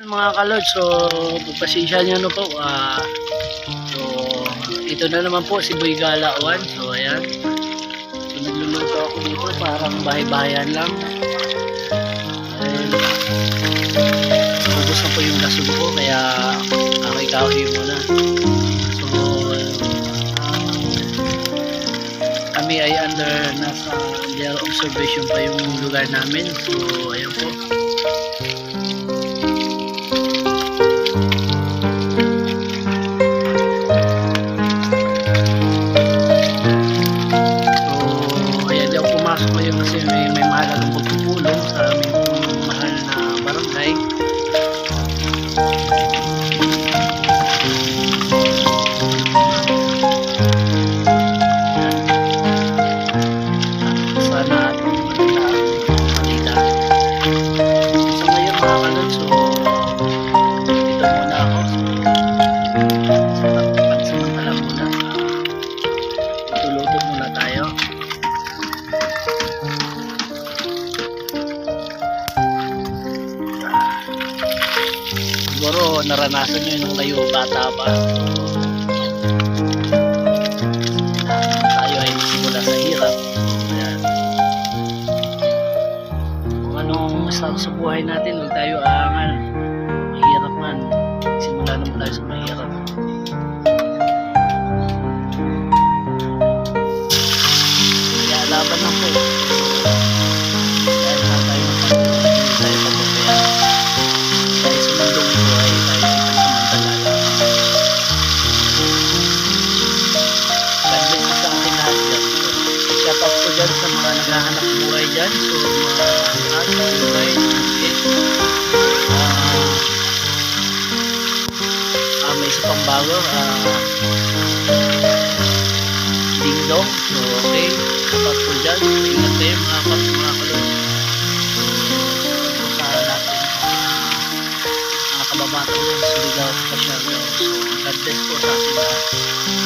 Mga kalod, so pagpasensya nyo na po. ah, so, ito na naman po si Boy Galawan. So, ayan. So, nagluluto ako dito. Parang bahay-bahayan lang. Ayun. Ubus na po yung lasog ko. Kaya ikawi muna. So, kami ay under nasa their observation pa yung lugar namin. So, ayun po. May, may mahalagang pagpupulong Siguro naranasan nyo nung kayo bata pa. Tayo ay simula sa hirap. Kung anong sa, sa buhay natin, huwag tayo aangan. Mahirap man. Simula naman tayo sa mahirap. Kaya laban lang po. Mga naghahanap buhay dyan. So mga lahat ng buhay. Ah, ah, may isa pang bago. Ah, Ding dong. So, okay. Dapat po dyan. Ingat kayo mga kap, mga kalong. Sa lahat ng mga, kababatang ng Surigao Special. So, God bless po sa ating lahat.